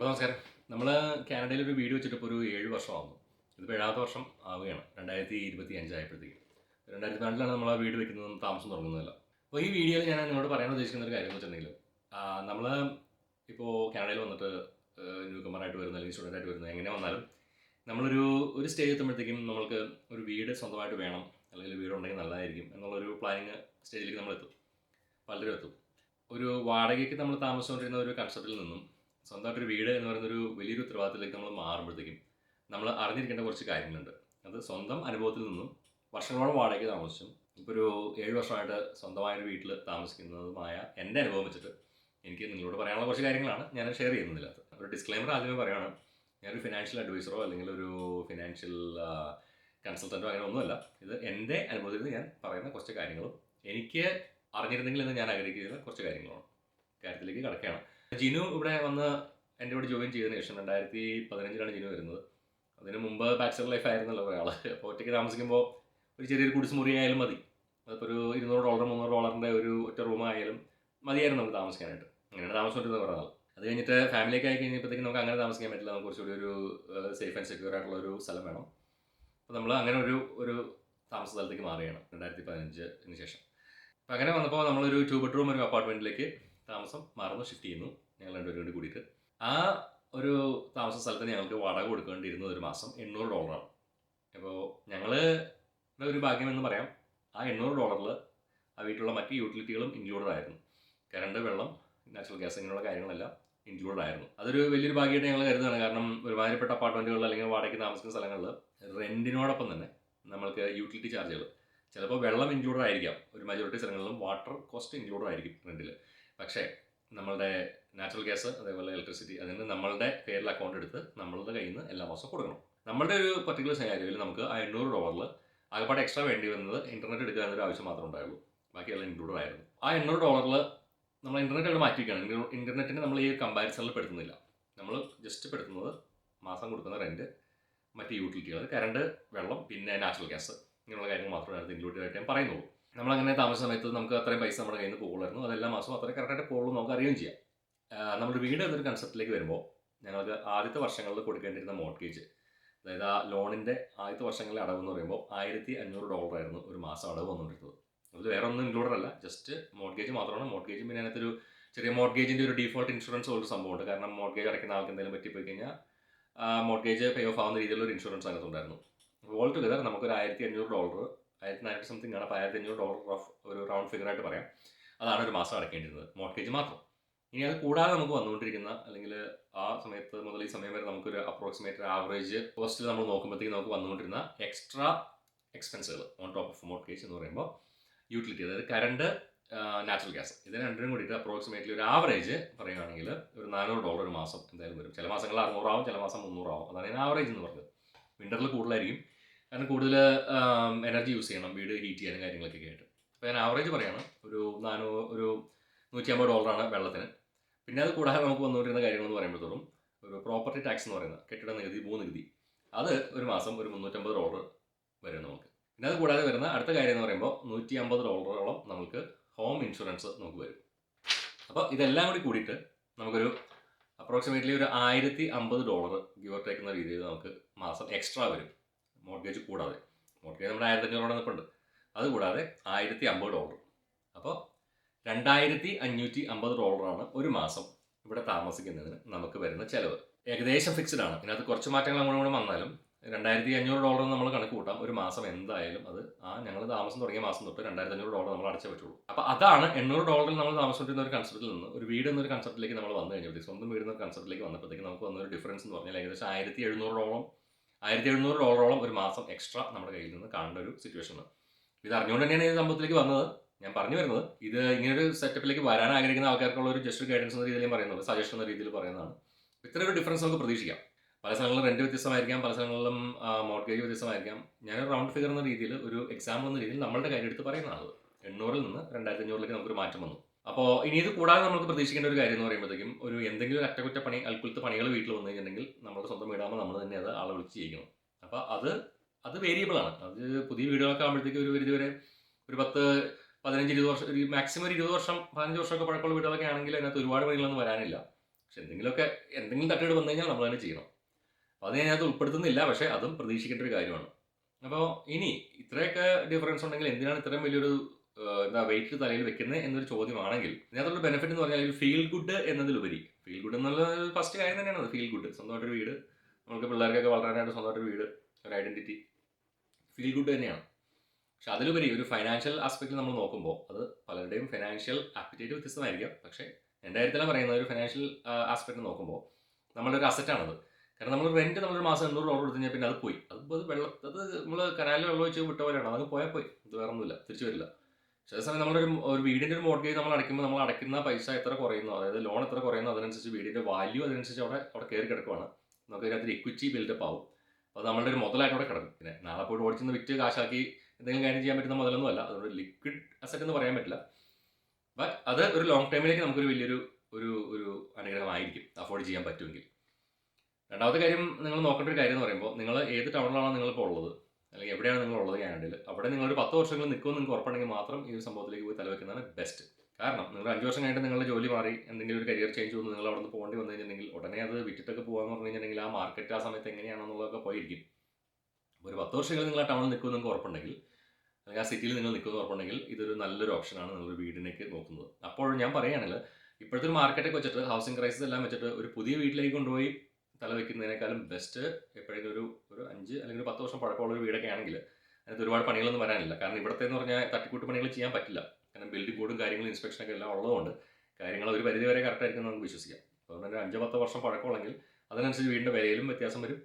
അപ്പോൾ നമസ്കാരം. നമ്മൾ കാനഡയിൽ ഒരു വീഡിയോ വെച്ചിട്ടിപ്പോൾ ഒരു ഏഴ് വർഷമാകുന്നു ഇതിപ്പോൾ ഏഴാമത്തെ വർഷം ആവുകയാണ്. രണ്ടായിരത്തി ഇരുപത്തി അഞ്ചായപ്പോഴത്തേക്ക് രണ്ടായിരത്തി നാലിലാണ് നമ്മൾ ആ വീട് വെക്കുന്നത് താമസം തുടങ്ങുന്നതല്ല. അപ്പോൾ ഈ വീഡിയോയിൽ ഞാൻ നിങ്ങളോട് പറയാൻ ഉദ്ദേശിക്കുന്ന ഒരു കാര്യം എന്ന് വെച്ചിട്ടുണ്ടെങ്കിൽ നമ്മൾ ഇപ്പോൾ കാനഡയിൽ വന്നിട്ട് ന്യൂ കമറായിട്ട് വരുന്ന അല്ലെങ്കിൽ സ്റ്റുഡന്റ് ആയിട്ട് വരുന്നത് എങ്ങനെ വന്നാലും നമ്മളൊരു ഒരു സ്റ്റേജ് എത്തുമ്പോഴത്തേക്കും നമ്മൾക്ക് ഒരു വീട് സ്വന്തമായിട്ട് വേണം അല്ലെങ്കിൽ വീട് ഉണ്ടെങ്കിൽ നല്ലതായിരിക്കും എന്നുള്ളൊരു പ്ലാനിങ് സ്റ്റേജിലേക്ക് നമ്മൾ എത്തും പലരും എത്തും. ഒരു വാടകയ്ക്ക് നമ്മൾ താമസിച്ചുകൊണ്ടിരുന്ന ഒരു കൺസെപ്റ്റിൽ നിന്നും സ്വന്തമായിട്ടൊരു വീട് എന്ന് പറയുന്ന ഒരു വലിയൊരു ഉത്തരവാദിത്തത്തിലേക്ക് നമ്മൾ മാറുമ്പോഴത്തേക്കും നമ്മൾ അറിഞ്ഞിരിക്കേണ്ട കുറച്ച് കാര്യങ്ങളുണ്ട്. അത് സ്വന്തം അനുഭവത്തിൽ നിന്നും വർഷങ്ങളോളം വാടകയ്ക്ക് താമസിച്ചും ഇപ്പോൾ ഒരു ഏഴ് വർഷമായിട്ട് സ്വന്തമായ ഒരു വീട്ടിൽ താമസിക്കുന്നതുമായ എന്റെ അനുഭവം വെച്ചിട്ട് എനിക്ക് നിങ്ങളോട് പറയാനുള്ള കുറച്ച് കാര്യങ്ങളാണ് ഞാൻ ഷെയർ ചെയ്യുന്നതിനകത്ത് ഒരു ഡിസ്ക്ലൈമർ ആദ്യമേ പറയുകയാണ് ഞാനൊരു ഫിനാൻഷ്യൽ അഡ്വൈസറോ അല്ലെങ്കിൽ ഒരു ഫിനാൻഷ്യൽ കൺസൾട്ടന്റോ അങ്ങനെ ഒന്നുമല്ല. ഇത് എന്റെ അനുഭവത്തിൽ ഞാൻ പറയുന്ന കുറച്ച് കാര്യങ്ങളും എനിക്ക് അറിഞ്ഞിരുന്നെങ്കിൽ എന്ന് ഞാൻ ആഗ്രഹിക്കുന്ന കുറച്ച് കാര്യങ്ങളാണ്. കാര്യത്തിലേക്ക് കിടക്കുകയാണ്. ജിനു ഇവിടെ വന്ന് എന്റെ കൂടെ ജോയിൻ ചെയ്തതിന് ശേഷം രണ്ടായിരത്തി പതിനഞ്ചിലാണ് ജിനു വരുന്നത്. അതിന് മുമ്പ് ബാച്ചലർ ലൈഫ് ആയിരുന്നല്ലോ ഒരാൾ. അപ്പോൾ ഒറ്റയ്ക്ക് താമസിക്കുമ്പോൾ ഒരു ചെറിയൊരു കുടിസ് മുറി ആയാലും മതി. അതിപ്പോൾ ഒരു ഇരുന്നൂറ് ഡോളർ മുന്നൂറ് ഡോളറിന്റെ ഒരു ഒറ്റ റൂം ആയാലും മതിയായിരുന്നു നമുക്ക് താമസിക്കാനായിട്ട്. അങ്ങനെയാണ് കുറേ നാൾ അത് കഴിഞ്ഞിട്ട് ഫാമിലിയൊക്കെ ആയി കഴിഞ്ഞപ്പോഴത്തേക്ക് നമുക്ക് അങ്ങനെ താമസിക്കാൻ പറ്റില്ല. നമുക്ക് കുറച്ചുകൂടി ഒരു സേഫ് ആൻഡ് സെക്യൂർ ആയിട്ടുള്ള ഒരു സ്ഥലം വേണം. അപ്പോൾ നമ്മൾ അങ്ങനെ ഒരു ഒരു താമസ സ്ഥലത്തേക്ക് മാറുകയാണ് രണ്ടായിരത്തി പതിനഞ്ചിന് ശേഷം. അപ്പോൾ അങ്ങനെ വന്നപ്പോൾ നമ്മളൊരു ടു ബെഡ്റൂം ഒരു അപ്പാർട്ട്മെന്റിലേക്ക് താമസം മാറുന്നു ഷിഫ്റ്റ് ചെയ്യുന്നു. ഞങ്ങൾ രണ്ടുപേരും കൂടി കൂടിയിട്ട്. ആ ഒരു താമസ സ്ഥലത്ത് ഞങ്ങൾക്ക് വാടക കൊടുക്കേണ്ടിയിരുന്നത് ഒരു മാസം എണ്ണൂറ് ഡോളറാണ്. അപ്പോൾ ഞങ്ങൾ ഒരു ഭാഗ്യമെന്ന് പറയാം. ആ എണ്ണൂറ് ഡോളറിൽ ആ വീട്ടിലുള്ള മറ്റ് യൂട്ടിലിറ്റികളും ഇൻക്ലൂഡഡ് ആയിരുന്നു. കറണ്ട് വെള്ളം നാച്ചുറൽ ഗ്യാസ് ഇങ്ങനെയുള്ള കാര്യങ്ങളെല്ലാം ഇൻക്ലൂഡഡ് ആയിരുന്നു. അതൊരു വലിയൊരു ഭാഗ്യമായിട്ട് ഞങ്ങൾ കരുതുകയാണ്. കാരണം ഒരുമാതിരിപ്പെട്ട അപ്പാർട്ട്മെന്റുകളിൽ അല്ലെങ്കിൽ വാടകയ്ക്ക് താമസിക്കുന്ന സ്ഥലങ്ങളിൽ റെന്റിനോടൊപ്പം തന്നെ നമ്മൾക്ക് യൂട്ടിലിറ്റി ചാർജുകൾ ചിലപ്പോൾ വെള്ളം ഇൻക്ലൂഡഡ് ആയിരിക്കാം. ഒരു മെജോറിറ്റി സ്ഥലങ്ങളിലും വാട്ടർ കോസ്റ്റ് ഇൻക്ലൂഡഡ് ആയിരിക്കും റെന്റിൽ പക്ഷേ നമ്മളുടെ നാച്ചുറൽ ഗ്യാസ് അതേപോലെ ഇലക്ട്രിസിറ്റി അതിന് നമ്മളുടെ പേരിൽ അക്കൗണ്ട് എടുത്ത് നമ്മളുടെ കയ്യിൽ നിന്ന് എല്ലാ മാസവും കൊടുക്കണം. നമ്മളുടെ ഒരു പർട്ടിക്കുലർ സിനാരിയോയിൽ നമുക്ക് ആ എണ്ണൂറ് ഡോളറിൽ ആകെപ്പാട് എക്സ്ട്രാ വേണ്ടി വരുന്നത് ഇന്റർനെറ്റ് എടുക്കുക എന്നൊരു ആവശ്യം മാത്രമേ ഉണ്ടായുള്ളൂ. ബാക്കിയെല്ലാം ഇൻക്ലൂഡഡ് ആയിരുന്നു. ആ എണ്ണൂറ് ഡോളറിൽ നമ്മൾ ഇന്റർനെറ്റ് അവിടെ മാറ്റിയിരിക്കുകയാണ്. ഇന്റർനെറ്റിന് നമ്മൾ ഈ കമ്പാരിസണിൽ പെടുത്തുന്നില്ല. നമ്മൾ ജസ്റ്റ് പെടുത്തുന്നത് മാസം കൊടുക്കുന്ന റെന്റ് മറ്റ് യൂട്ടിലിറ്റികൾ കറണ്ട് വെള്ളം പിന്നെ നാച്ചുറൽ ഗ്യാസ് ഇങ്ങനെയുള്ള കാര്യങ്ങൾ മാത്രമേ അതിനകത്ത് ഇൻക്ലൂഡ് ആയിട്ട് ഞാൻ പറയുന്നുള്ളൂ. നമ്മളങ്ങനെ താമസ സമയത്ത് നമുക്ക് അത്രയും പൈസ നമ്മുടെ കയ്യിൽ നിന്ന് പോകുള്ളായിരുന്നു അതെല്ലാ മാസവും അത്രയും കറക്റ്റായിട്ട് പോകുള്ളൂ നമുക്ക് അറിയുകയും ചെയ്യാം. നമ്മുടെ വീട് എന്നൊരു കൺസെപ്റ്റിലേക്ക് വരുമ്പോൾ ഞങ്ങൾക്ക് ആദ്യത്തെ വർഷങ്ങളിൽ കൊടുക്കേണ്ടിരുന്ന മോർഗേജ് അതായത് ആ ലോണിന്റെ ആദ്യത്തെ വർഷങ്ങളിലെ അടവ് എന്ന് പറയുമ്പോൾ ആയിരത്തി അഞ്ഞൂറ് ഡോളർ ആയിരുന്നു ഒരു മാസം അടവ് വന്നുകൊണ്ടിരുന്നത്. അത് വേറെ ഒന്നും ഇൻക്ലൂഡഡ് അല്ല. ജസ്റ്റ് മോർഗേജ് മാത്രമാണ്. മോർഗേജും പിന്നെ അതിനകത്തൊരു ചെറിയ മോർഗേജിന്റെ ഒരു ഡിഫോൾട്ട് ഇൻഷുറൻസ് ഒരു സംഭവമുണ്ട് കാരണം മോർഗേജ് അടയ്ക്കുന്ന ആൾക്ക് എന്തെങ്കിലും പറ്റിപ്പോയി കഴിഞ്ഞാൽ മോർഗേജ് പേ ഓഫ് ആവുന്ന രീതിയിലുള്ള ഒരു ഇൻഷുറൻസ് അതിനകത്തുണ്ടായിരുന്നു. ഓൾ ടുഗദർ നമുക്കൊരു ആയിരത്തി അഞ്ഞൂറ് ഡോളർ ആയിരത്തി നാനൂറ്റി സംതിങ് ആണ്. അപ്പോൾ ആയിരത്തി അഞ്ഞൂറ് ഡോളർ റഫ് ഒരു റൗണ്ട് ഫിഗർ ആയിട്ട് പറയാം. അതാണ് ഒരു മാസം അടയ്ക്കേണ്ടിരുന്നത് മോർഗേജ് മാത്രം. ഇനി അത് കൂടാതെ നമുക്ക് വന്നുകൊണ്ടിരിക്കുന്ന അല്ലെങ്കിൽ ആ സമയത്ത് മുതൽ ഈ സമയം വരെ നമുക്കൊരു അപ്രോക്സിമേറ്റ് ആവറേജ് കോസ്റ്റിൽ നമ്മൾ നോക്കുമ്പോഴത്തേക്ക് നമുക്ക് വന്നുകൊണ്ടിരുന്ന എക്സ്ട്രാ എക്സ്പെൻസുകൾ ഓൺ ടോപ്പ് ഓഫ് മോർഗേജ് എന്ന് പറയുമ്പോൾ യൂട്ടിലിറ്റി അതായത് കറണ്ട് നാച്ചുറൽ ഗ്യാസ് ഇത് രണ്ടിനും കൂടിയിട്ട് അപ്രോക്സിമേറ്റ്ലി ഒരു ആവറേജ് പറയുകയാണെങ്കിൽ ഒരു നാനൂറ് ഡോളർ ഒരു മാസം എന്തായാലും വരും. ചില മാസങ്ങൾ അറുന്നൂറാവും ചില മാസം മുന്നൂറാവും. അതാണ് ഞാൻ ആവറേജ് എന്ന് പറഞ്ഞത്. വിന്ററിൽ കൂടുതലായിരിക്കും. കാരണം കൂടുതൽ എനർജി യൂസ് ചെയ്യണം വീട് ഹീറ്റ് ചെയ്യാനും കാര്യങ്ങളൊക്കെ ആയിട്ട്. അപ്പോൾ ഞാൻ ആവറേജ് പറയാണ് ഒരു നാനൂ ഒരു നൂറ്റി അമ്പത് ഡോളറാണ് വെള്ളത്തിന്. പിന്നെ അത് കൂടാതെ നമുക്ക് വന്നുകൊണ്ടിരുന്ന കാര്യങ്ങൾ എന്ന് പറയുമ്പോഴത്തോളം ഒരു പ്രോപ്പർട്ടി ടാക്സ് എന്ന് പറയുന്നത് കെട്ടിട നികുതി ഭൂനികുതി അത് ഒരു മാസം ഒരു മുന്നൂറ്റമ്പത് ഡോളർ വരും നമുക്ക്. പിന്നെ അത് കൂടാതെ വരുന്ന അടുത്ത കാര്യം എന്ന് പറയുമ്പോൾ നൂറ്റി അമ്പത് ഡോളറോളം നമുക്ക് ഹോം ഇൻഷുറൻസ് നമുക്ക് വരും. അപ്പോൾ ഇതെല്ലാം കൂടി കൂടിയിട്ട് നമുക്കൊരു അപ്രോക്സിമേറ്റ്ലി ഒരു ആയിരത്തി അമ്പത് ഡോളർ ഗിവർ ടേക്കുന്ന രീതിയിൽ നമുക്ക് മാസം എക്സ്ട്രാ വരും. മോർഗേജ് കൂടാതെ. മോർഗേജ് നമ്മുടെ ആയിരത്തി ഡോളർ നിൽപ്പുണ്ട് അതുകൂടാതെ ആയിരത്തി അമ്പത് ഡോളർ അപ്പോൾ രണ്ടായിരത്തി അഞ്ഞൂറ്റി അമ്പത് ഡോളറാണ് ഒരു മാസം ഇവിടെ താമസിക്കുന്നതിന് നമുക്ക് വരുന്ന ചിലവ്. ഏകദേശം ഫിക്സ്ഡ് ആണ്. ഇതിനകത്ത് കുറച്ച് മാറ്റങ്ങൾ അങ്ങോട്ടും കൂടെ വന്നാലും രണ്ടായിരത്തി അഞ്ഞൂറ് ഡോളർ നമ്മൾ കണക്ക് കൂട്ടാം. ഒരു മാസം എന്തായാലും അത് ആ ഞങ്ങൾ താമസം തുടങ്ങിയ മാസം തൊട്ട് രണ്ടായിരത്തി അഞ്ഞൂറ് ഡോളർ നമ്മൾ അടച്ചേ പറ്റുള്ളൂ. അപ്പോൾ അതാണ് എണ്ണൂറ് ഡോളറിൽ നമ്മൾ താമസിച്ചിരുന്ന ഒരു കൺസെപ്റ്റിൽ നിന്ന് ഒരു വീട് എന്നൊരു കൺസെപ്റ്റിലേക്ക് നമ്മൾ വന്നു കഴിഞ്ഞപ്പോഴത്തേക്ക് സ്വന്തം വീട് എന്നൊരു കൺസെപ്റ്റിലേക്ക് വന്നപ്പോഴത്തേക്ക് നമുക്ക് വന്നൊരു ഡിഫറൻസ് എന്ന് പറഞ്ഞാൽ ഏകദേശം ആയിരത്തി എഴുന്നൂറ് ഡോളറും ആയിരത്തി എഴുന്നൂറ് ഡോളറോളം ഒരു മാസം എക്സ്ട്രാ നമ്മുടെ കയ്യിൽ നിന്ന് കാണേണ്ട ഒരു സിറ്റുവേഷനാണ് ഇത് അറിഞ്ഞുകൊണ്ട് തന്നെയാണ് ഈ സംഭവത്തിലേക്ക് വന്നത്. ഞാൻ പറഞ്ഞു വരുന്നത് ഇത് ഇങ്ങനൊരു സെറ്റപ്പിലേക്ക് വരാൻ ആഗ്രഹിക്കുന്ന ആൾക്കാർക്കുള്ള ഒരു ജസ്റ്റ് ഗൈഡൻസ് എന്ന രീതിയിൽ പറയുന്നത് സജഷൻ എന്ന രീതിയിൽ പറയുന്നതാണ്. ഇത്ര ഒരു ഡിഫറൻസ് നമുക്ക് പ്രതീക്ഷിക്കാം. പല സ്ഥലങ്ങളിലും റെന്റ് വ്യത്യസ്തമായിരിക്കാം പല സ്ഥലങ്ങളിലും മോർഗേജ് വ്യത്യസ്തമായിരിക്കാം. ഞാൻ റൗണ്ട് ഫിഗർ എന്ന രീതിയിൽ ഒരു എക്സാമ്പിൾ എന്ന രീതിയിൽ നമ്മളുടെ കാര്യം എടുത്ത് പറയുന്നതാണ് എണ്ണൂറിൽ നിന്ന് രണ്ടായിരത്തി അഞ്ഞൂറിലേക്ക് നമുക്കൊരു മാറ്റം വന്നു. അപ്പോൾ ഇനി ഇത് കൂടാതെ നമുക്ക് പ്രതീക്ഷിക്കേണ്ട ഒരു കാര്യം എന്ന് പറയുമ്പോഴത്തേക്കും ഒരു എന്തെങ്കിലും അറ്റകുറ്റ അറ്റകുറ്റപ്പണി അൽക്കുലത്തെ പണികൾ വീട്ടിൽ വന്നു കഴിഞ്ഞിട്ടുണ്ടെങ്കിൽ നമ്മുടെ സ്വന്തം വീടാകുമ്പോൾ നമ്മൾ തന്നെ അത് ആളെ വിളിച്ച് ചെയ്യിക്കണം. അപ്പോൾ അത് അത് വേരിയബിൾ ആണ്. അത് പുതിയ വീടുകളൊക്കെ ആകുമ്പോഴത്തേക്ക് ഒരു പരിധി വരെ ഒരു പത്ത് പതിനഞ്ച് ഇരുപത് വർഷം ഒരു മാക്സിമം ഒരു ഇരുപത് വർഷം പതിനഞ്ച് വർഷമൊക്കെ പഴക്കമുള്ള വീടുകളൊക്കെ ആണെങ്കിൽ അതിനകത്ത് ഒരുപാട് പണികളൊന്നും വരാനില്ല. പക്ഷെ എന്തെങ്കിലുമൊക്കെ എന്തെങ്കിലും തട്ടുകേട് വന്നു കഴിഞ്ഞാൽ നമ്മൾ തന്നെ ചെയ്യണം. അപ്പോൾ അത് ഞാനത് ഉൾപ്പെടുത്തുന്നില്ല പക്ഷെ അതും പ്രതീക്ഷിക്കേണ്ട ഒരു കാര്യമാണ്. അപ്പോൾ ഇനി ഇത്രയൊക്കെ ഡിഫറൻസ് ഉണ്ടെങ്കിൽ എന്തിനാണ് ഇത്രയും വലിയൊരു എന്താ വെയിറ്റ് തലയിൽ വെക്കുന്നത് എന്നൊരു ചോദ്യമാണെങ്കിൽ ഇതിനകത്തുള്ള ബെനിഫിറ്റ് എന്ന് പറഞ്ഞാൽ ഫീൽ ഗുഡ് എന്നതിലുപരി ഫീൽ ഗുഡ് എന്നുള്ള ഫസ്റ്റ് കാര്യം തന്നെയാണ് ഫീൽ ഗുഡ് സ്വന്തമായിട്ടൊരു വീട് നമുക്ക് പിള്ളേർക്കൊക്കെ വളരാനായിട്ട് സ്വന്തമായിട്ടൊരു വീട് ഒരു ഐഡന്റിറ്റി ഫീൽ ഗുഡ് തന്നെയാണ്. പക്ഷെ അതിലുപരി ഒരു ഫൈനാൻഷ്യൽ ആസ്പെക്റ്റിൽ നമ്മൾ നോക്കുമ്പോൾ അത് പലരുടെയും ഫൈനാൻഷ്യൽ ആപ്റ്റിറ്റ്യൂഡ് വ്യത്യസ്തമായിരിക്കാം. പക്ഷേ എന്റെ കാര്യത്തിലാണ് പറയുന്നത് ഒരു ഫൈനാൻഷ്യൽ ആസ്പെക്ട് നോക്കുമ്പോൾ നമ്മുടെ ഒരു അസറ്റാണത് കാരണം നമ്മൾ റെന്റ് നമ്മളൊരു മാസം എണ്ണൂറ് ഡോളർ കൊടുത്തു കഴിഞ്ഞാൽ പിന്നെ അത് പോയി. അത് വെള്ളം അത് നമ്മൾ കനാലിൽ വെള്ളം ഒഴിച്ച് വിട്ട പോലെയാണ്. അത് പോയാൽ പോയി. അത് വേറെ ഒന്നുമില്ല തിരിച്ചു വരില്ല. പക്ഷേ സമയം നമ്മളൊരു ഒരു വീടിന്റെ ഒരു മോർഗേജ് നമ്മൾ അടയ്ക്കുമ്പോൾ നമ്മൾ അടയ്ക്കുന്ന പൈസ എത്ര കുറയുന്നു അതായത് ലോൺ എത്ര കുറയുന്നു അതിനനുസരിച്ച് വീടിന്റെ വാല്യൂ അതിനനുസരിച്ച് അവിടെ അവിടെ കയറി കിടക്കുവാണ്. നമുക്ക് ഇതിനകത്ത് ഇക്വിറ്റി ബിൽഡപ്പ് ആവും. അപ്പോൾ നമ്മളുടെ ഒരു മുതലായിട്ട് അവിടെ കിടക്കും. പിന്നെ നാളെ പോയിട്ട് ഓടിച്ചെന്ന് വിറ്റ് കാശാക്കി എന്തെങ്കിലും കാര്യം ചെയ്യാൻ പറ്റുന്ന മുതലൊന്നും അല്ല. അതുകൊണ്ട് ലിക്വിഡ് അസറ്റ് എന്ന് പറയാൻ പറ്റില്ല. ബട്ട് അത് ഒരു ലോങ് ടൈമിലേക്ക് നമുക്കൊരു വലിയൊരു ഒരു ഒരു അനുഗ്രഹമായിരിക്കും. അഫോർഡ് ചെയ്യാൻ പറ്റുമെങ്കിൽ. രണ്ടാമത്തെ കാര്യം നിങ്ങൾ നോക്കേണ്ട ഒരു കാര്യം എന്ന് പറയുമ്പോൾ നിങ്ങൾ ഏത് ടൗണിലാണോ നിങ്ങളിപ്പോൾ ഉള്ളത്? അല്ലെങ്കിൽ എവിടെയാണ് നിങ്ങൾ ഉള്ളത് കാനഡയിൽ? അവിടെ നിങ്ങൾ ഒരു പത്ത് വർഷങ്ങൾ നിൽക്കുമെന്ന് നിങ്ങൾക്ക് ഉറപ്പുണ്ടെങ്കിൽ മാത്രം ഈ ഒരു സംഭവത്തിലേക്ക് പോയി തലവെക്കുന്നതാണ് ബെസ്റ്റ് കാരണം നിങ്ങൾ അഞ്ച് വർഷം കഴിഞ്ഞിട്ട് നിങ്ങളുടെ ജോലി മാറി എന്തെങ്കിലും ഒരു കരിയർ ചേഞ്ച് വന്ന് നിങ്ങൾ അവിടെ നിന്ന് പോകേണ്ടി വന്നു കഴിഞ്ഞിട്ടുണ്ടെങ്കിൽ ഉടനെ അത് വിറ്റിട്ടൊക്കെ പോകാന്ന് പറഞ്ഞു കഴിഞ്ഞിട്ടുണ്ടെങ്കിൽ ആ മാർക്കറ്റ് ആ സമയത്ത് എങ്ങനെയാണെന്നുള്ളതൊക്കെ പോയിരിക്കും. ഒരു പത്ത് വർഷങ്ങൾ നിങ്ങൾ ആ ടൗണിൽ നിൽക്കുമെന്ന് നിങ്ങൾക്ക് ഉറപ്പുണ്ടെങ്കിൽ അല്ലെങ്കിൽ ആ സിറ്റിയിൽ നിങ്ങൾ നിൽക്കുമെന്ന് ഉറപ്പുണ്ടെങ്കിൽ ഇതൊരു നല്ലൊരു ഓപ്ഷനാണ് നിങ്ങൾ വീടിനേക്ക് നോക്കുന്നത്. അപ്പോൾ ഞാൻ പറയുകയാണെങ്കിൽ ഇപ്പോഴത്തെ ഒരു മാർക്കറ്റൊക്കെ വെച്ചിട്ട് ഹൗസിംഗ് ക്രൈസിസ് എല്ലാം വെച്ചിട്ട് ഒരു പുതിയ വീട്ടിലേക്ക് കൊണ്ടുപോയി തല വെക്കുന്നതിനേക്കാളും ബെസ്റ്റ് എപ്പോഴെങ്കിലും ഒരു ഒരു അഞ്ച് അല്ലെങ്കിൽ പത്ത് വർഷം പഴക്കമുള്ള ഒരു വീടൊക്കെ ആണെങ്കിൽ അതിനകത്ത് ഒരുപാട് പണികളൊന്നും വരാനില്ല. കാരണം ഇവിടുത്തെ എന്ന് പറഞ്ഞാൽ തട്ടിക്കൂട്ട് പണികൾ ചെയ്യാൻ പറ്റില്ല. കാരണം ബിൽഡിംഗ് കോഡും കാര്യങ്ങളും ഇൻസ്പെക്ഷനൊക്കെ എല്ലാം ഉള്ളതുകൊണ്ട് കാര്യങ്ങൾ ഒരു പരിധി വരെ കറക്റ്റ് ആയിരിക്കും നമുക്ക് വിശ്വസിക്കാം. അതുകൊണ്ട് തന്നെ അഞ്ച് പത്തോ വർഷം പഴക്കമുള്ളെങ്കിൽ അതിനനുസരിച്ച് വീടിന്റെ വിലയിലും വ്യത്യാസം വരും.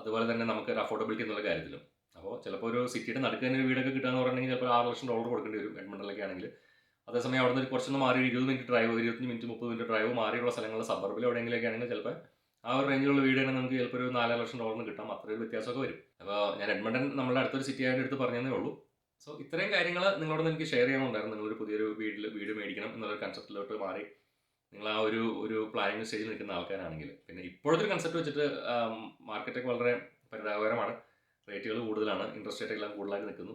അതുപോലെ തന്നെ നമുക്ക് ഒരു അഫോർഡബിലിറ്റി എന്നുള്ള കാര്യത്തിലും. അപ്പോൾ ചിലപ്പോൾ ഒരു സിറ്റിയുടെ നടുക്ക് തന്നെ ഒരു വീടൊക്കെ കിട്ടുകയെന്ന് പറഞ്ഞിട്ടുണ്ടെങ്കിൽ ചിലപ്പോൾ ആറ് ലക്ഷം ഡോളർ കൊടുക്കേണ്ടി വരും. എഡ്മണ്ടലൊക്കെ ആണെങ്കിൽ അതേസമയം അവിടെ നിന്ന് കുറച്ചൊന്ന് മാറി ഇരുപത് മിനിറ്റ് ഡ്രൈവ് ഇരുപത്തഞ്ച് മിനിറ്റ് മുപ്പത് മിനിറ്റ് ഡ്രൈവ് മാറിയുള്ള സ്ഥലങ്ങളിൽ സബർബിൽ എവിടെയെങ്കിലൊക്കെ ആണെങ്കിൽ ചിലപ്പോൾ ആ ഒരു റേഞ്ചിലുള്ള വീട് തന്നെ നമുക്ക് ചിലപ്പോൾ ഒരു നാലര ലക്ഷം ഡോളറിന് കിട്ടാം. അത്രയൊരു വ്യത്യാസമൊക്കെ വരും. അപ്പോൾ ഞാൻ എഡ്മണ്ടൻ നമ്മുടെ അടുത്തൊരു സിറ്റി ആയിട്ട് എടുത്ത് പറഞ്ഞതേ ഉള്ളൂ. സോ ഇത്രയും കാര്യങ്ങൾ നിങ്ങളോട് എനിക്ക് ഷെയർ ചെയ്യണമുണ്ടായിരുന്നു നിങ്ങളൊരു പുതിയൊരു വീട്ടിൽ വീട് മേടിക്കണം എന്നുള്ളൊരു കൺസെപ്റ്റിലോട്ട് മാറി. നിങ്ങൾ ആ ഒരു ഒരു പ്ലാനിങ് സ്റ്റേജിൽ നിൽക്കുന്ന ആൾക്കാരാണെങ്കിൽ. പിന്നെ ഇപ്പോഴത്തെ ഒരു കൺസെപ്റ്റ് വെച്ചിട്ട് മാർക്കറ്റൊക്കെ വളരെ പരിതാപകരമാണ് റേറ്റുകൾ കൂടുതലാണ്. ഇൻട്രസ്റ്റ് റേറ്റ് എല്ലാം കൂടുതലായിട്ട് നിൽക്കുന്നു.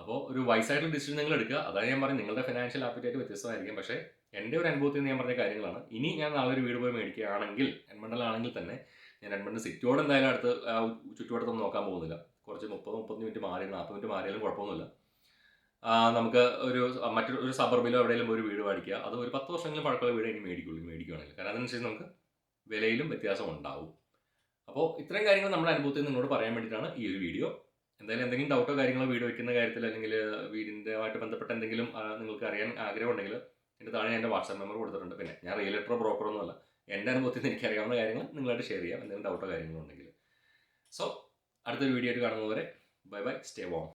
അപ്പോൾ ഒരു വൈസായിട്ടുള്ള ഡിസിഷൻ നിങ്ങൾ എടുക്കുക. അതായത് ഞാൻ പറഞ്ഞു നിങ്ങളുടെ ഫിനാൻഷ്യൽ ആപ്പിറ്റേറ്റ് വ്യത്യസ്തമായിരിക്കും. പക്ഷേ എന്റെ ഒരു അനുഭവത്തിൽ നിന്ന് ഞാൻ പറഞ്ഞ കാര്യങ്ങളാണ്. ഇനി ഞാൻ നാളെ ഒരു വീട് പോയി മേടിക്കുകയാണെങ്കിൽ എൺമണ്ടലാണെങ്കിൽ തന്നെ ഞാൻ എൺമണ്ട് സിറ്റിയോട് എന്തായാലും അടുത്ത് ചുറ്റുവട്ടത്തൊന്നും നോക്കാൻ പോകുന്നില്ല. കുറച്ച് മുപ്പത് മുപ്പത് മിനിറ്റ് മാറി നാൽപ്പത് മിനിറ്റ് മാറിയാലും കുഴപ്പമൊന്നുമില്ല. നമുക്ക് ഒരു മറ്റൊരു ഒരു സബർബിലോ എവിടെയെങ്കിലും ഒരു വീട് മേടിക്കുക. അത് ഒരു പത്ത് വർഷമെങ്കിലും പഴക്കമുള്ള വീട് ഇനി മേടിക്കുള്ളൂ മേടിക്കുകയാണെങ്കിൽ. കാരണം അതനുസരിച്ച് നമുക്ക് വിലയിലും വ്യത്യാസം ഉണ്ടാവും അപ്പോൾ ഇത്രയും കാര്യങ്ങൾ നമ്മുടെ അനുഭവത്തിൽ നിന്നോട് പറയാൻ വേണ്ടിയിട്ടാണ് ഈ ഒരു വീഡിയോ എന്തായാലും എന്തെങ്കിലും ഡൗട്ടോ കാര്യങ്ങളോ വീട് വെക്കുന്ന കാര്യത്തിൽ അല്ലെങ്കിൽ വീടിന്റെമായിട്ട് ബന്ധപ്പെട്ട എന്തെങ്കിലും നിങ്ങൾക്ക് അറിയാൻ ആഗ്രഹം ഉണ്ടെങ്കിൽ എന്റെ താഴെ ഞാൻ എന്റെ വാട്സാപ്പ് നമ്പർ കൊടുത്തിട്ടുണ്ട്. പിന്നെ ഞാൻ റിയലേറ്ററോ ബ്രോക്കറോ ഒന്നുമല്ല എന്റെ അനുഭവത്തിൽ എനിക്ക് അറിയാവുന്ന കാര്യങ്ങൾ നിങ്ങളായിട്ട് ഷെയർ ചെയ്യാം. എന്തെങ്കിലും ഡൗട്ടോ കാര്യങ്ങളോ ഉണ്ടെങ്കിൽ. സോ അടുത്തൊരു വീഡിയോ ആയിട്ട് കാണുന്നതുവരെ ബൈ ബൈ സ്റ്റേ വോം